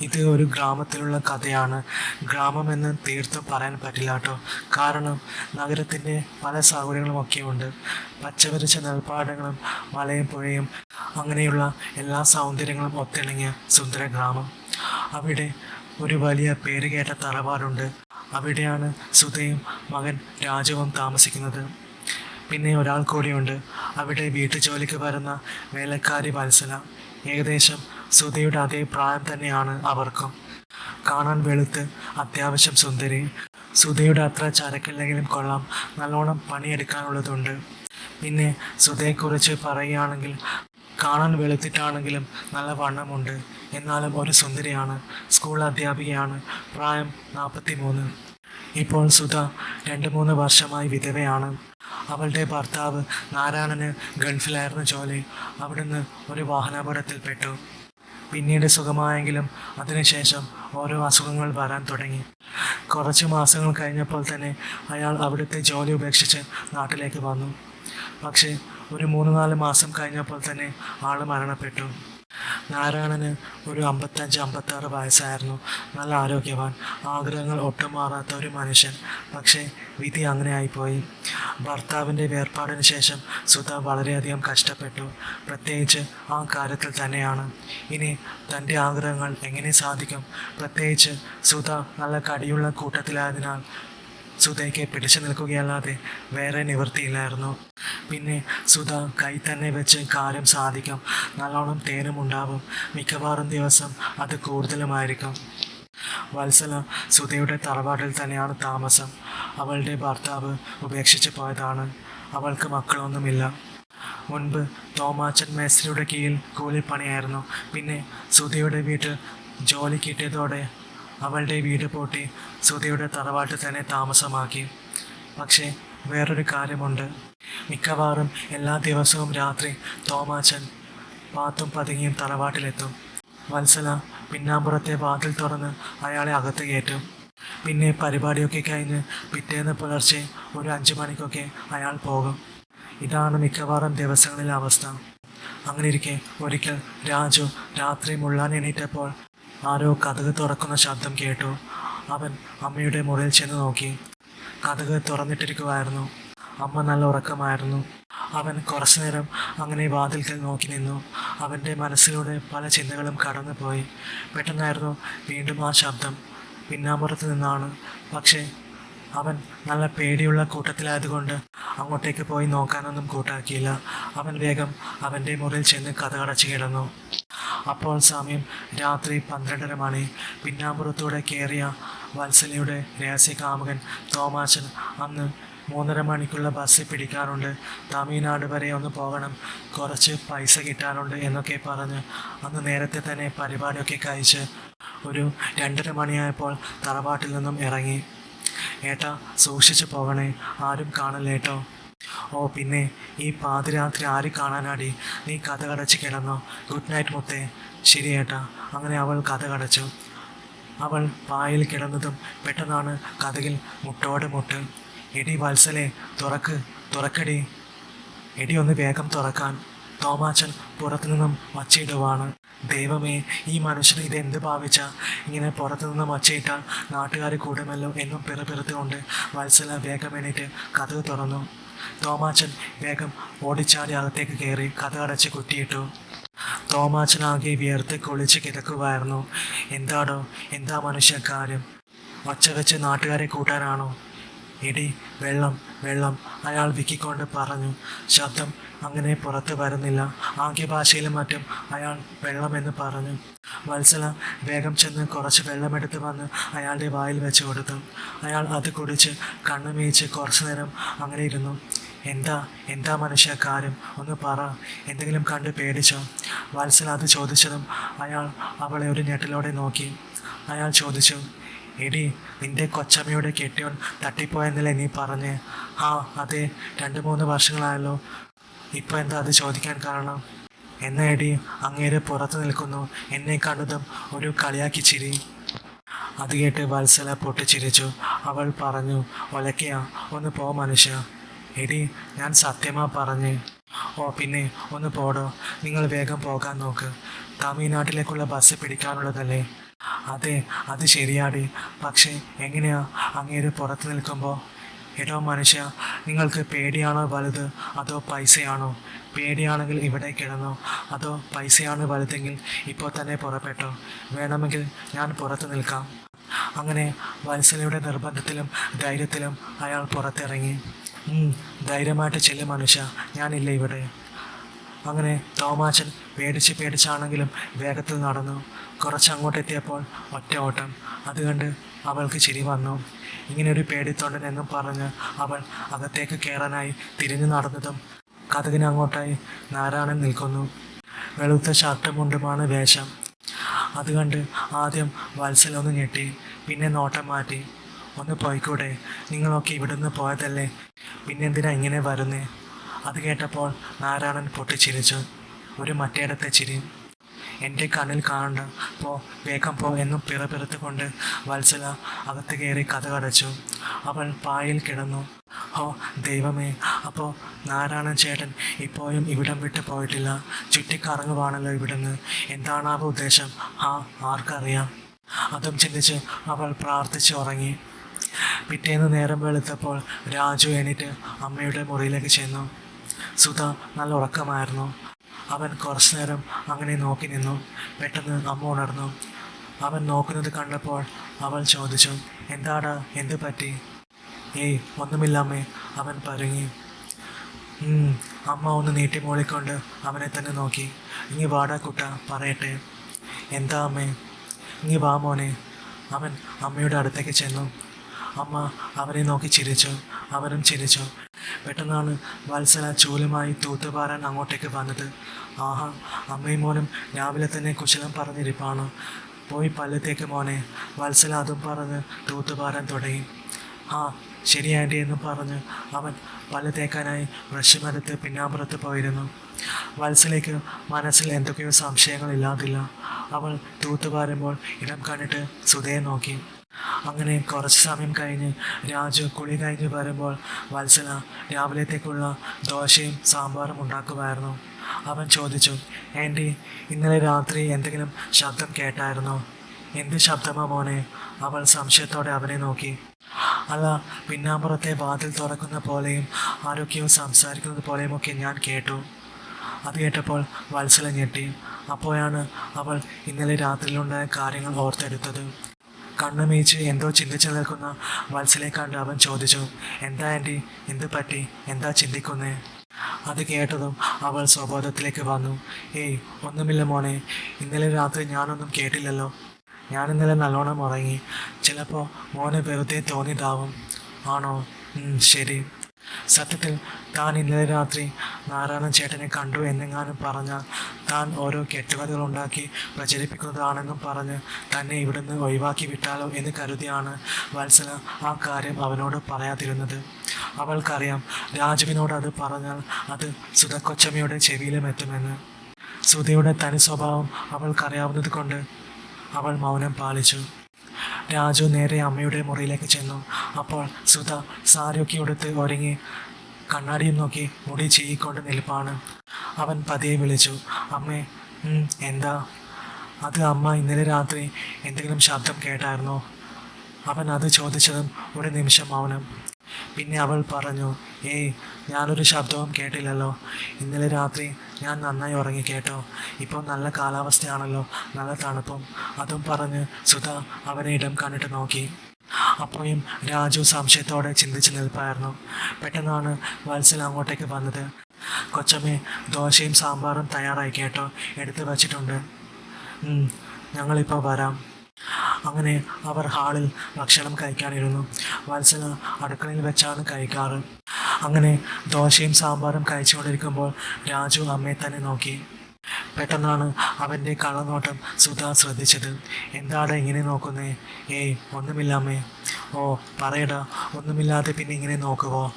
ഇത് ഒരു ഗ്രാമത്തിലുള്ള കഥയാണ്. ഗ്രാമമെന്ന് തീർത്തും പറയാൻ പറ്റില്ല കേട്ടോ. കാരണം നഗരത്തിന്റെ പല സൗകര്യങ്ങളും ഒക്കെ ഉണ്ട് പച്ചവിരിച്ച നെൽപ്പാടങ്ങളും മലയും പുഴയും അങ്ങനെയുള്ള എല്ലാ സൗന്ദര്യങ്ങളും ഒത്തിണങ്ങിയ സുന്ദര ഗ്രാമം അവിടെ ഒരു വലിയ പേരുകേട്ട തറവാടുണ്ട്. അവിടെയാണ് സുധയും മകൻ രാജുവും താമസിക്കുന്നത്. പിന്നെ ഒരാൾ കൂടിയുണ്ട്. അവിടെ വീട്ടുജോലിക്ക് വരുന്ന വേലക്കാരി വത്സല. ഏകദേശം സുധയുടെ അതേ പ്രായം തന്നെയാണ് അവർക്കും. കാണാൻ വെളുത്ത് അത്യാവശ്യം സുന്ദരി. സുധയുടെ അത്ര ചരക്കില്ലെങ്കിലും കൊള്ളാം. നല്ലോണം പണിയെടുക്കാനുള്ളതുണ്ട്. പിന്നെ സുധയെക്കുറിച്ച് പറയുകയാണെങ്കിൽ കാണാൻ വെളുത്തിട്ടാണെങ്കിലും നല്ല വണ്ണമുണ്ട്. എന്നാലും ഒരു സുന്ദരിയാണ്. സ്കൂൾ അധ്യാപികയാണ്. പ്രായം നാൽപ്പത്തി മൂന്ന് ഇപ്പോൾ സുധ രണ്ട് മൂന്ന് വർഷമായി വിധവയാണ്. അവളുടെ ഭർത്താവ് നാരായണന് ഗൾഫിലായിരുന്നു ജോലി. അവിടുന്ന് ഒരു വാഹനാപകടത്തിൽപ്പെട്ടു. പിന്നീട് സുഖമായെങ്കിലും അതിനുശേഷം ഓരോ അസുഖങ്ങൾ വരാൻ തുടങ്ങി. കുറച്ച് മാസങ്ങൾ കഴിഞ്ഞപ്പോൾ തന്നെ അയാൾ അവിടുത്തെ ജോലി ഉപേക്ഷിച്ച് നാട്ടിലേക്ക് വന്നു. പക്ഷേ ഒരു മൂന്ന് നാല് മാസം കഴിഞ്ഞപ്പോൾ തന്നെ ആൾ മരണപ്പെട്ടു. നാരായണന് ഒരു അമ്പത്തഞ്ച് അമ്പത്താറ് വയസ്സായിരുന്നു. നല്ല ആരോഗ്യവാൻ ആഗ്രഹങ്ങൾ ഒട്ടും മാറാത്ത ഒരു മനുഷ്യൻ. പക്ഷേ വിധി അങ്ങനെ ആയിപ്പോയി ഭർത്താവിന്റെ വേർപാടിന് ശേഷം സുധ വളരെയധികം കഷ്ടപ്പെട്ടു. പ്രത്യേകിച്ച് ആ കാര്യത്തിൽ തന്നെയാണ്. ഇനി തന്റെ ആഗ്രഹങ്ങൾ എങ്ങനെ സാധിക്കും? പ്രത്യേകിച്ച് സുധ നല്ല കടിയുള്ള കൂട്ടത്തിലായതിനാൽ സുധയ്ക്ക് പിടിച്ചു നിൽക്കുകയല്ലാതെ വേറെ നിവൃത്തിയില്ലായിരുന്നു. പിന്നെ സുധ കൈ തന്നെ വെച്ച് കാര്യം സാധിക്കും. നല്ലോണം തേനും ഉണ്ടാവും മിക്കവാറും ദിവസം അത് കൂടുതലുമായിരിക്കും. വത്സല സുധയുടെ തറവാട്ടിൽ തന്നെയാണ് താമസം. അവളുടെ ഭർത്താവ് ഉപേക്ഷിച്ച് പോയതാണ്. അവൾക്ക് മക്കളൊന്നുമില്ല. മുൻപ് തോമാച്ചൻ മേസ്രിയുടെ കീഴിൽ കൂലിപ്പണിയായിരുന്നു. പിന്നെ സുധയുടെ വീട്ടിൽ ജോലി കിട്ടിയതോടെ അവളുടെ വീട് പൂട്ടി സുധയുടെ തറവാട്ടിൽ തന്നെ താമസമാക്കി. പക്ഷേ വേറൊരു കാര്യമുണ്ട്. മിക്കവാറും എല്ലാ ദിവസവും രാത്രി തോമാച്ചൻ പാത്തും പതുങ്ങിയും തറവാട്ടിലെത്തും. വത്സല പിന്നാമ്പുറത്തെ വാതിൽ തുറന്ന് അയാളെ അകത്ത് കയറ്റും. പിന്നെ പരിപാടിയൊക്കെ കഴിഞ്ഞ് പിറ്റേന്ന് പുലർച്ചെ ഒരു അഞ്ച് മണിക്കൊക്കെ അയാൾ പോകും. ഇതാണ് മിക്കവാറും ദിവസങ്ങളിലെ അവസ്ഥ. അങ്ങനെ ഇരിക്കെ ഒരിക്കൽ രാജു രാത്രി മുള്ളാൻ എണീറ്റപ്പോൾ ആരോ കഥക് തുറക്കുന്ന ശബ്ദം കേട്ടു. അവൻ അമ്മയുടെ മുറിയിൽ ചെന്ന് നോക്കി. കഥക് തുറന്നിട്ടിരിക്കുമായിരുന്നു അമ്മ നല്ല ഉറക്കമായിരുന്നു. അവൻ കുറച്ചു നേരം അങ്ങനെ വാതിൽക്കൽ നോക്കി നിന്നു. അവന്റെ മനസ്സിലൂടെ പല ചിന്തകളും കടന്നുപോയി. പെട്ടെന്നായിരുന്നു വീണ്ടും ആ ശബ്ദം. പിന്നാമ്പുറത്ത് നിന്നാണ്. പക്ഷേ അവൻ നല്ല പേടിയുള്ള കൂട്ടത്തിലായതുകൊണ്ട് അങ്ങോട്ടേക്ക് പോയി നോക്കാനൊന്നും കൂട്ടാക്കിയില്ല. അവൻ വേഗം അവന്റെ മുറിയിൽ ചെന്ന് കഥകടച്ച് കിടന്നു. അപ്പോൾ സമയം രാത്രി പന്ത്രണ്ടര മണി. പിന്നാമ്പുറത്തൂടെ കയറിയ വത്സലയുടെ രഹസ്യകാമുകൻ തോമാച്ചൻ അന്ന് മൂന്നര മണിക്കുള്ള ബസ് പിടിക്കാറുണ്ട്. തമിഴ്നാട് വരെ ഒന്ന് പോകണം കുറച്ച് പൈസ കിട്ടാനുണ്ട് എന്നൊക്കെ പറഞ്ഞ് അന്ന് നേരത്തെ തന്നെ പരിപാടിയൊക്കെ കഴിച്ച് ഒരു രണ്ടര മണിയായപ്പോൾ തറവാട്ടിൽ നിന്നും ഇറങ്ങി. ഏട്ടാ സൂക്ഷിച്ചു പോകണേ. ആരും കാണല്ലേട്ടോ ഓ പിന്നെ ഈ പാതിരാത്രി ആര് കാണാനാടി? നീ കഥ കടച്ച് കിടന്നോ. ഗുഡ് നൈറ്റ് മുത്തേ. ശരി ഏട്ടാ. അങ്ങനെ അവൾ കഥ കടച്ചു. അവൾ പായയിൽ കിടന്നതും പെട്ടെന്നാണ് കഥകിൽ മുട്ടോട് മുട്ട്. എടി വത്സലെ തുറക്ക്. തുറക്കടി. എടി ഒന്ന് വേഗം തുറക്കാൻ. തോമാച്ചൻ പുറത്തു നിന്നും മച്ചയിടുവാണ്. ദൈവമേ ഈ മനുഷ്യന് ഇത് എന്ത് ഭാവിച്ച? ഇങ്ങനെ പുറത്തു നിന്നും മച്ചയിട്ടാൽ നാട്ടുകാർ കൂടുമല്ലോ എന്നും പിറപിറത്തുകൊണ്ട് വത്സല വേഗം എണീറ്റ് കഥക് തുറന്നു. തോമാച്ചൻ വേഗം ഓടിച്ചാടി അകത്തേക്ക് കയറി കഥ അടച്ച് കുറ്റിയിട്ടു തോമാച്ചനാകെ വിയർത്ത് കുളിച്ച് കിടക്കുമായിരുന്നു എന്താടോ എന്താ മനുഷ്യ കാര്യം ഒച്ച വെച്ച് നാട്ടുകാരെ കൂട്ടാനാണോ? എടി വെള്ളം വെള്ളം. അയാൾ വിക്കിക്കൊണ്ട് പറഞ്ഞു ശബ്ദം അങ്ങനെ പുറത്തു വരുന്നില്ല. ആംഗ്യ ഭാഷയിലും മറ്റും അയാൾ വെള്ളമെന്ന് പറഞ്ഞു. വത്സല വേഗം ചെന്ന് കുറച്ച് വെള്ളമെടുത്ത് വന്ന് അയാളുടെ വായിൽ വെച്ച് കൊടുത്തു. അയാൾ അത് കുടിച്ച് കണ്ണുമീച്ച് കുറച്ചു നേരം അങ്ങനെ ഇരുന്നു. എന്താ എന്താ മനുഷ്യ കാര്യം? ഒന്ന് പറ. എന്തെങ്കിലും കണ്ട് പേടിച്ചോ? വത്സല അത് ചോദിച്ചതും അയാൾ അവളെ ഒരു ഞെട്ടലോടെ നോക്കി. അയാൾ ചോദിച്ചു എടി നിന്റെ കൊച്ചമ്മയുടെ കെട്ടിയോൻ തട്ടിപ്പോയെന്നല്ലേ നീ പറഞ്ഞ്? ആ അതെ രണ്ട് മൂന്ന് വർഷങ്ങളായല്ലോ. ഇപ്പോൾ എന്താ അത് ചോദിക്കാൻ കാരണം? എന്നാ എടി അങ്ങേര് പുറത്ത് നിൽക്കുന്നു. എന്നെ കണ്ടതും ഒരു കളിയാക്കി ചിരി. അത് കേട്ട് വത്സല പൊട്ടിച്ചിരിച്ചു. അവൾ പറഞ്ഞു ഒലക്കിയ ഒന്ന് പോ മനുഷ്യ. എടി ഞാൻ സത്യമാ പറഞ്ഞ്. ഓ പിന്നെ ഒന്ന് പോടോ. നിങ്ങൾ വേഗം പോകാൻ നോക്ക്. തമിഴ്നാട്ടിലേക്കുള്ള ബസ് പിടിക്കാനുള്ളതല്ലേ? അതെ അത് ശരിയാടി. പക്ഷേ എങ്ങനെയാ അങ്ങേര് പുറത്ത് നിൽക്കുമ്പോൾ എടോ മനുഷ്യ നിങ്ങൾക്ക് പേടിയാണോ വലുത്? അതോ പൈസയാണോ? പേടിയാണെങ്കിൽ ഇവിടെ കിടന്നോ. അതോ പൈസയാണ് വലുതെങ്കിൽ ഇപ്പോൾ തന്നെ പുറപ്പെട്ടോ? വേണമെങ്കിൽ ഞാൻ പുറത്ത് നിൽക്കാം. അങ്ങനെ വത്സലയുടെ നിർബന്ധത്തിലും ധൈര്യത്തിലും അയാൾ പുറത്തിറങ്ങി. "ഉം, ധൈര്യമായിട്ട് ചെല്ലും മനുഷ്യ ഞാനില്ല ഇവിടെ. അങ്ങനെ തോമാച്ചൻ പേടിച്ച് പേടിച്ചാണെങ്കിലും വേഗത്തിൽ നടന്നു. കുറച്ച് അങ്ങോട്ടെത്തിയപ്പോൾ ഒറ്റ ഓട്ടം അത് കണ്ട് അവൾക്ക് ചിരി വന്നു. ഇങ്ങനെ ഒരു പേടിത്തൊണ്ടൻ എന്നും പറഞ്ഞ് അവൾ അകത്തേക്ക് കയറാനായി തിരിഞ്ഞു നടന്നതും കഥകിന് അങ്ങോട്ടായി നാരായണൻ നിൽക്കുന്നു. വെളുത്ത ഷർട്ടും മുണ്ടുമാണ് വേഷം. അത് കണ്ട് ആദ്യം വത്സലൊന്ന് ഞെട്ടി പിന്നെ നോട്ടം മാറ്റി. ഒന്ന് പോയിക്കൂടെ? നിങ്ങളൊക്കെ ഇവിടുന്ന് പോയതല്ലേ? പിന്നെന്തിനാ ഇങ്ങനെ വരുന്നേ? അത് കേട്ടപ്പോൾ നാരായണൻ പൊട്ടിച്ചിരിച്ചു. ഒരു മറ്റേടത്തെ ചിരി. എന്റെ കണ്ണിൽ കാണണ്ട. പോ വേഗം പോ എന്നും പിറപിറുത്തുകൊണ്ട് വത്സല അകത്ത് കയറി കഥ കടച്ചു. അവൾ പായിൽ കിടന്നു. ഓ ദൈവമേ അപ്പോൾ നാരായണൻ ചേട്ടൻ ഇപ്പോഴും ഇവിടം വിട്ട് പോയിട്ടില്ല. ചുറ്റിക്കറങ്ങുവാണല്ലോ ഇവിടുന്ന്. എന്താണാവോ ഉദ്ദേശം? ആ ആർക്കറിയാം. അതും ചിന്തിച്ച് അവൾ പ്രാർത്ഥിച്ച് ഉറങ്ങി. പിറ്റേന്ന് നേരം വെളുത്തപ്പോൾ രാജു എണീറ്റ് അമ്മയുടെ മുറിയിലേക്ക് ചെന്നു. സുധ നല്ല ഉറക്കമായിരുന്നു. അവൻ കുറച്ചു നേരം അങ്ങനെ നോക്കി നിന്നു. പെട്ടെന്ന് അമ്മ ഉണർന്നു. അവൻ നോക്കുന്നത് കണ്ടപ്പോൾ അവൾ ചോദിച്ചു എന്താടാ എന്ത് പറ്റി? ഏയ് ഒന്നുമില്ലാമേ അവൻ പരുങ്ങി. അമ്മ ഒന്ന് നീട്ടി മൂളിക്കൊണ്ട് അവനെ തന്നെ നോക്കി. ഇനി വാടാ കുട്ട പറയട്ടെ. എന്താ അമ്മേ? ഇനി വാ മോനെ അവൻ അമ്മയുടെ അടുത്തേക്ക് ചെന്നു. അമ്മ അവനെ നോക്കി ചിരിച്ചു. അവനും ചിരിച്ചു. പെട്ടെന്നാണ് വത്സല ചൂലുമായി തൂത്തുപാറാൻ അങ്ങോട്ടേക്ക് വന്നത്. ആഹാ അമ്മയും മോനും രാവിലെ തന്നെ കുശലം പറഞ്ഞിരിപ്പാണ്. പോയി പല്ലത്തേക്ക് മോനെ വത്സല അതും പറഞ്ഞ് തൂത്തുപാറാൻ തുടങ്ങി. ആ ശരി ആന്റി എന്ന് പറഞ്ഞ് അവൻ പല്ല് തേക്കാനായി ബ്രഷുമെടുത്ത് പിന്നാമ്പുറത്ത് പോയിരുന്നു. വത്സലേക്ക് മനസ്സിൽ എന്തൊക്കെയോ സംശയങ്ങളില്ലാതില്ല അവൾ തൂത്തുപാരുമ്പോൾ ഇടം കണ്ടിട്ട് സുധയെ നോക്കി. അങ്ങനെ കുറച്ച് സമയം കഴിഞ്ഞ് രാജു കുളി കഴിഞ്ഞ് വരുമ്പോൾ വത്സല രാവിലത്തേക്കുള്ള ദോശയും സാമ്പാറും ഉണ്ടാക്കുമായിരുന്നു. അവൻ ചോദിച്ചു ആന്റി ഇന്നലെ രാത്രി എന്തെങ്കിലും ശബ്ദം കേട്ടായിരുന്നോ? എന്ത് ശബ്ദമാ മോനെ? അവൾ സംശയത്തോടെ അവനെ നോക്കി. അല്ല പിന്നാമ്പുറത്തെ വാതിൽ തുറക്കുന്ന പോലെയും ആരൊക്കെയോ സംസാരിക്കുന്നത് പോലെയുമൊക്കെ ഞാൻ കേട്ടു. അത് കേട്ടപ്പോൾ വത്സല ഞെട്ടി. അപ്പോഴാണ് അവൾ ഇന്നലെ രാത്രിയിലുണ്ടായ കാര്യങ്ങൾ ഓർത്തെടുത്തത്. കണ്ണുമീച്ച് എന്തോ ചിന്തിച്ചു നിൽക്കുന്ന വത്സലെ കണ്ട് അവൻ ചോദിച്ചു എന്താ ആന്റി എന്ത് പറ്റി? എന്താ ചിന്തിക്കുന്നേ? അത് കേട്ടതും അവൾ സ്വബോധത്തിലേക്ക് വന്നു. ഏയ് ഒന്നുമില്ല മോനെ. ഇന്നലെ രാത്രി ഞാനൊന്നും കേട്ടില്ലല്ലോ. ഞാൻ ഇന്നലെ നല്ലോണം ഉറങ്ങി. ചിലപ്പോൾ മോനെ വെറുതെ തോന്നിയതാവും. ആണോ? ശരി. സത്യത്തിൽ താൻ ഇന്നലെ രാത്രി നാരായണൻ ചേട്ടനെ കണ്ടു എന്നെങ്ങാനും പറഞ്ഞാൽ താൻ ഓരോ കെട്ടുകഥകൾ ഉണ്ടാക്കി പ്രചരിപ്പിക്കുന്നതാണെന്നും പറഞ്ഞ് തന്നെ ഇവിടുന്ന് ഒഴിവാക്കി വിട്ടാലോ എന്ന് കരുതിയാണ് വത്സല ആ കാര്യം അവനോട് പറയാതിരുന്നത്. അവൾക്കറിയാം രാജുവിനോട് അത് പറഞ്ഞാൽ അത് സുധക്കൊച്ചമ്മയുടെ ചെവിയിലും എത്തുമെന്ന്. സുധയുടെ തനി സ്വഭാവം അവൾക്കറിയാവുന്നത് കൊണ്ട് അവൾ മൗനം പാലിച്ചു. രാജു നേരെ അമ്മയുടെ മുറിയിലേക്ക് ചെന്നു. അപ്പോൾ സുധ സാരിയൊക്കെ ഉടുത്ത് ഒരുങ്ങി കണ്ണാടിയും നോക്കി മുടി ചീയിക്കൊണ്ട് നിൽപ്പാണ്. അവൻ പതിയെ വിളിച്ചു അമ്മേ "ഉം, എന്താ? അത് അമ്മ ഇന്നലെ രാത്രി എന്തെങ്കിലും ശബ്ദം കേട്ടായിരുന്നോ? അവൻ അത് ചോദിച്ചതും ഒരു നിമിഷം മൗനം. പിന്നെ അവൾ പറഞ്ഞു ഏയ് ഞാനൊരു ശബ്ദവും കേട്ടില്ലല്ലോ. ഇന്നലെ രാത്രി ഞാൻ നന്നായി ഉറങ്ങി കേട്ടോ. ഇപ്പോൾ നല്ല കാലാവസ്ഥയാണല്ലോ നല്ല തണുപ്പും. അതും പറഞ്ഞ് സുധ അവനെ ഇടം കണ്ടിട്ട് നോക്കി. അപ്പോഴും രാജു സംശയത്തോടെ ചിന്തിച്ച് നിൽപ്പായിരുന്നു. പെട്ടെന്നാണ് വത്സൽ അങ്ങോട്ടേക്ക് വന്നത്. കൊച്ചമ്മേ ദോശയും സാമ്പാറും തയ്യാറായി കേട്ടോ. എടുത്തു വച്ചിട്ടുണ്ട്. ഞങ്ങളിപ്പോൾ വരാം. അങ്ങനെ അവർ ഹാളിൽ ഭക്ഷണം കഴിക്കാനിരുന്നു. വത്സല അടുക്കളയിൽ വെച്ചാണ് കഴിക്കാറ്. അങ്ങനെ ദോശയും സാമ്പാറും കഴിച്ചുകൊണ്ടിരിക്കുമ്പോൾ രാജു അമ്മയെ തന്നെ നോക്കി. പെട്ടെന്നാണ് അവന്റെ കള്ളനോട്ടം സുധ ശ്രദ്ധിച്ചത്. എന്താണ് ഇങ്ങനെ നോക്കുന്നേ? ഏയ് ഒന്നുമില്ലാമ്മേ. ഓ പറയടാ ഒന്നുമില്ലാതെ പിന്നെ ഇങ്ങനെ നോക്കുവോ?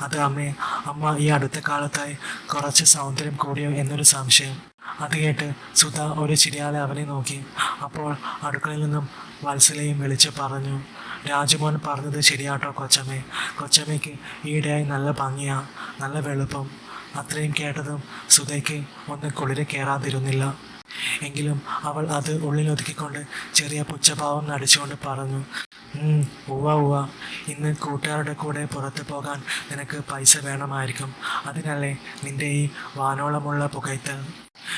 അത് അമ്മേ അമ്മ ഈ അടുത്ത കാലത്തായി കുറച്ച് സൗന്ദര്യം കൂടിയോ എന്നൊരു സംശയം. അത് കേട്ട് സുധ ഒരു ചിരിയാലെ അവനെ നോക്കി. അപ്പോൾ അടുക്കളയിൽ നിന്നും വത്സലയും വിളിച്ച് പറഞ്ഞു രാജമോൻ പറഞ്ഞത് ശരിയാട്ടോ കൊച്ചമ്മേ. കൊച്ചമ്മയ്ക്ക് ഈയിടെയായി നല്ല ഭംഗിയാണ് നല്ല വെളുപ്പം. അത്രയും കേട്ടതും സുധയ്ക്ക് ഒന്ന് കുളിരെ കയറാതിരുന്നില്ല എങ്കിലും അവൾ അത് ഉള്ളിലൊതുക്കിക്കൊണ്ട് ചെറിയ പുച്ഛഭാവം നടിച്ചുകൊണ്ട് പറഞ്ഞു ഉവ ഉവ്വ ഇന്ന് കൂട്ടുകാരുടെ കൂടെ പുറത്തു പോകാൻ നിനക്ക് പൈസ വേണമായിരിക്കും. അതിനല്ലേ നിന്റെ ഈ വാനോളമുള്ള പുകയ്ത്തൽ?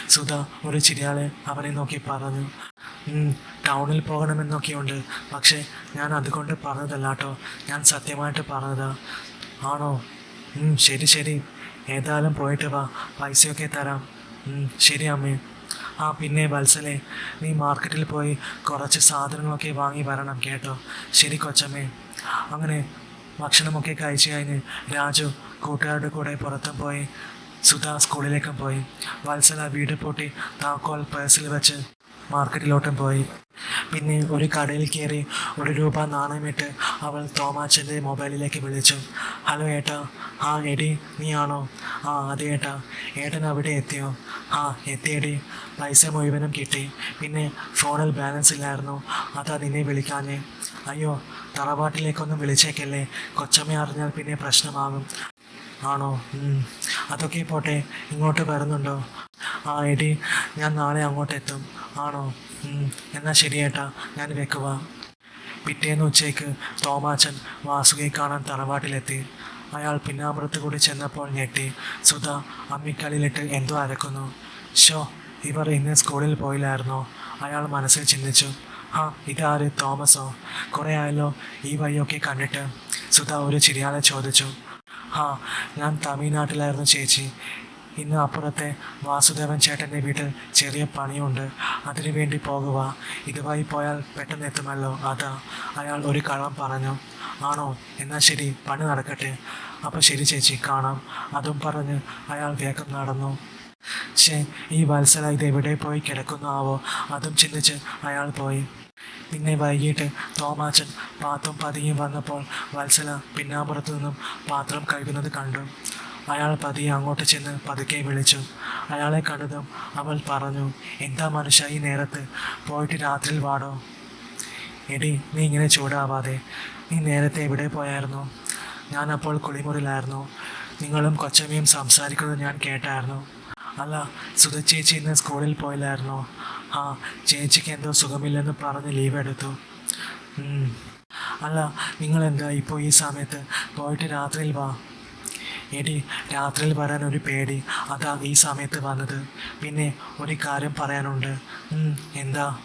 സുധ ഒരു ചിരിയാളെ അവനെ നോക്കി പറഞ്ഞു "ഉം, ടൗണിൽ പോകണമെന്നൊക്കെയുണ്ട്. പക്ഷേ ഞാൻ അതുകൊണ്ട് പറഞ്ഞതല്ലാട്ടോ. ഞാൻ സത്യമായിട്ട് പറഞ്ഞതാ. ആണോ? ശരി ശരി. ഏതായാലും പോയിട്ട് വാ. പൈസയൊക്കെ തരാം. ശരി അമ്മേ. ആ പിന്നെ വത്സലെ നീ മാർക്കറ്റിൽ പോയി കുറച്ച് സാധനങ്ങളൊക്കെ വാങ്ങി വരണം കേട്ടോ. ശരി കൊച്ചമ്മേ. അങ്ങനെ ഭക്ഷണമൊക്കെ കഴിച്ചു കഴിഞ്ഞ് രാജു കൂട്ടുകാരുടെ കൂടെ പുറത്തും പോയി. സുധ സ്കൂളിലേക്കും പോയി. വത്സല വീട് പൂട്ടി താക്കോൽ പേഴ്സിൽ വെച്ച് മാർക്കറ്റിലോട്ടും പോയി. പിന്നെ ഒരു കടയിൽ കയറി ഒരു രൂപ നാണയമിട്ട് അവൾ തോമാച്ചന്റെ മൊബൈലിലേക്ക് വിളിച്ചു. ഹലോ ഏട്ടാ ആ എടി നീ ആണോ ആ അതെ ഏട്ടാ ഏട്ടൻ അവിടെ എത്തിയോ? ആ എത്തിയടി പൈസ മുഴുവനും കിട്ടി. പിന്നെ ഫോണിൽ ബാലൻസ് ഇല്ലായിരുന്നു അതാ നിന്നെ വിളിക്കാഞ്ഞേ. അയ്യോ തറവാട്ടിലേക്കൊന്നും വിളിച്ചേക്കല്ലേ കൊച്ചമ്മ അറിഞ്ഞാൽ പിന്നെ പ്രശ്നമാകും. ആണോ. അതൊക്കെ പോട്ടെ ഇങ്ങോട്ട് വരുന്നുണ്ടോ? ആ എടി ഞാൻ നാളെ അങ്ങോട്ട് എത്തും ആണോ. എന്നാൽ ശരി ഏട്ടാ. ഞാൻ വെക്കുക പിറ്റേന്ന് ഉച്ചയ്ക്ക് തോമാച്ചൻ വാസുകയെ കാണാൻ തറവാട്ടിലെത്തി. അയാൾ പിന്നാമ്പുറത്ത് കൂടി ചെന്നപ്പോൾ ഞെട്ടി. സുധ അമ്മിക്കല്ലിലിട്ട് എന്തോ അരക്കുന്നു. ഷോ ഇവർ ഇന്ന് സ്കൂളിൽ പോയില്ലായിരുന്നോ? അയാൾ മനസ്സിൽ ചിന്തിച്ചു. ആ ഇതാര്? തോമസോ? കുറേ ആയല്ലോ ഈ വഴിയൊക്കെ കണ്ടിട്ട്. സുധ ഒരു ചിരിയാളെ ചോദിച്ചു. ആ ഞാൻ തമിഴ്നാട്ടിലായിരുന്നു ചേച്ചി. ഇന്ന് അപ്പുറത്തെ വാസുദേവൻ ചേട്ടന്റെ വീട്ടിൽ ചെറിയ പണിയുണ്ട്. അതിനു വേണ്ടി പോകുക ഇതുമായി പോയാൽ പെട്ടെന്ന് എത്തുമല്ലോ. അതാ. അയാൾ ഒരു കള്ളം പറഞ്ഞു. ആണോ? എന്നാൽ ശരി. പണി നടക്കട്ടെ. അപ്പോൾ ശരി ചേച്ചി. കാണാം. അതും പറഞ്ഞ് അയാൾ വേഗം നടന്നു. ഷേ ഈ വത്സല ഇത് എവിടെ പോയി കിടക്കുന്നു ആവോ? അതും ചിന്തിച്ച് അയാൾ പോയി. പിന്നെ വൈകിട്ട് തോമാച്ചൻ പാത്രം പതിയും വന്നപ്പോൾ വത്സല പിന്നാമ്പുറത്തു നിന്നും പാത്രം കഴുകുന്നത് കണ്ടു. അയാൾ പതിയെ അങ്ങോട്ട് ചെന്ന് പതുക്കെ വിളിച്ചു. അയാളെ കണ്ടതും അവൾ പറഞ്ഞു എന്താ മനുഷ്യ ഈ നേരത്ത്? പോയിട്ട് രാത്രിയിൽ വാടോ. എടി നീ ഇങ്ങനെ ചൂടാവാതെ. നീ നേരത്തെ എവിടെ പോയായിരുന്നു? ഞാൻ അപ്പോൾ കുളിമുറിയിലായിരുന്നു. നിങ്ങളും കൊച്ചമ്മയും സംസാരിക്കുന്നത് ഞാൻ കേട്ടായിരുന്നു. അല്ല സുധ ചേച്ചി ഇന്ന് സ്കൂളിൽ പോയില്ലായിരുന്നോ? ആ ചേച്ചിക്ക് എന്തോ സുഖമില്ലെന്ന് പറഞ്ഞ് ലീവ് എടുത്തു. അല്ല നിങ്ങളെന്താ ഇപ്പോൾ ഈ സമയത്ത്? പോയിട്ട് രാത്രിയിൽ വാ. എടി രാത്രിയിൽ വരാൻ ഒരു പേടി. അതാ ഈ സമയത്ത് വന്നത്. പിന്നെ ഒരു കാര്യം പറയാനുണ്ട്. എന്താ?